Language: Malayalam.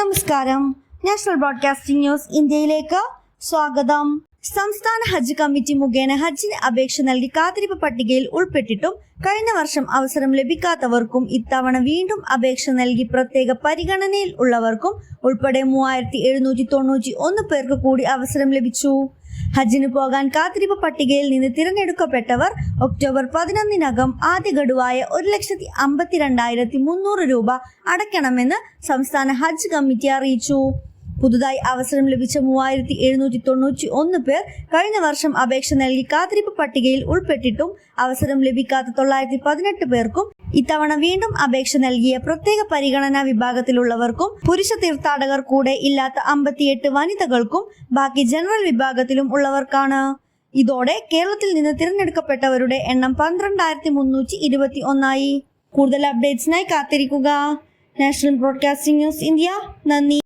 നമസ്കാരം. നാഷണൽ ബ്രോഡ്കാസ്റ്റിംഗ് ന്യൂസ് ഇന്ത്യയിലേക്ക് സ്വാഗതം. സംസ്ഥാന ഹജ്ജ് കമ്മിറ്റി മുഖേന ഹജ്ജിന് അപേക്ഷ നൽകി കാത്തിരിപ്പ് പട്ടികയിൽ ഉൾപ്പെട്ടിട്ടും കഴിഞ്ഞ വർഷം അവസരം ലഭിക്കാത്തവർക്കും ഇത്തവണ വീണ്ടും അപേക്ഷ നൽകി പ്രത്യേക പരിഗണനയിൽ ഉള്ളവർക്കും ഉൾപ്പെടെ മൂവായിരത്തി പേർക്ക് കൂടി അവസരം ലഭിച്ചു. ഹജ്ജിന് പോകാൻ കാത്തിരിപ്പ് പട്ടികയിൽ നിന്ന് തിരഞ്ഞെടുക്കപ്പെട്ടവർ ഒക്ടോബർ പതിനൊന്നിനകം ആദ്യ ഗഡുവായ ഒരു ലക്ഷത്തി അമ്പത്തിരണ്ടായിരത്തി മുന്നൂറ് രൂപ അടയ്ക്കണമെന്ന് സംസ്ഥാന ഹജ്ജ് കമ്മിറ്റി അറിയിച്ചു. പുതുതായി അവസരം ലഭിച്ച മൂവായിരത്തി എഴുന്നൂറ്റി തൊണ്ണൂറ്റി ഒന്ന് പേർ കഴിഞ്ഞ വർഷം അപേക്ഷ നൽകി കാത്തിരിപ്പ് പട്ടികയിൽ ഉൾപ്പെട്ടിട്ടും അവസരം ലഭിക്കാത്ത തൊള്ളായിരത്തി പതിനെട്ട് പേർക്കും ഇത്തവണ വീണ്ടും അപേക്ഷ നൽകിയ പ്രത്യേക പരിഗണനാ വിഭാഗത്തിലുള്ളവർക്കും പുരുഷ തീർത്ഥാടകർ കൂടെ ഇല്ലാത്ത അമ്പത്തിയെട്ട് വനിതകൾക്കും ബാക്കി ജനറൽ വിഭാഗത്തിലും ഉള്ളവർക്കാണ്. ഇതോടെ കേരളത്തിൽ നിന്ന് തിരഞ്ഞെടുക്കപ്പെട്ടവരുടെ എണ്ണം പന്ത്രണ്ടായിരത്തി മുന്നൂറ്റി ഇരുപത്തി ഒന്നായി. കൂടുതൽ അപ്ഡേറ്റ്സിനായി കാത്തിരിക്കുക. National broadcasting news India. നന്ദി.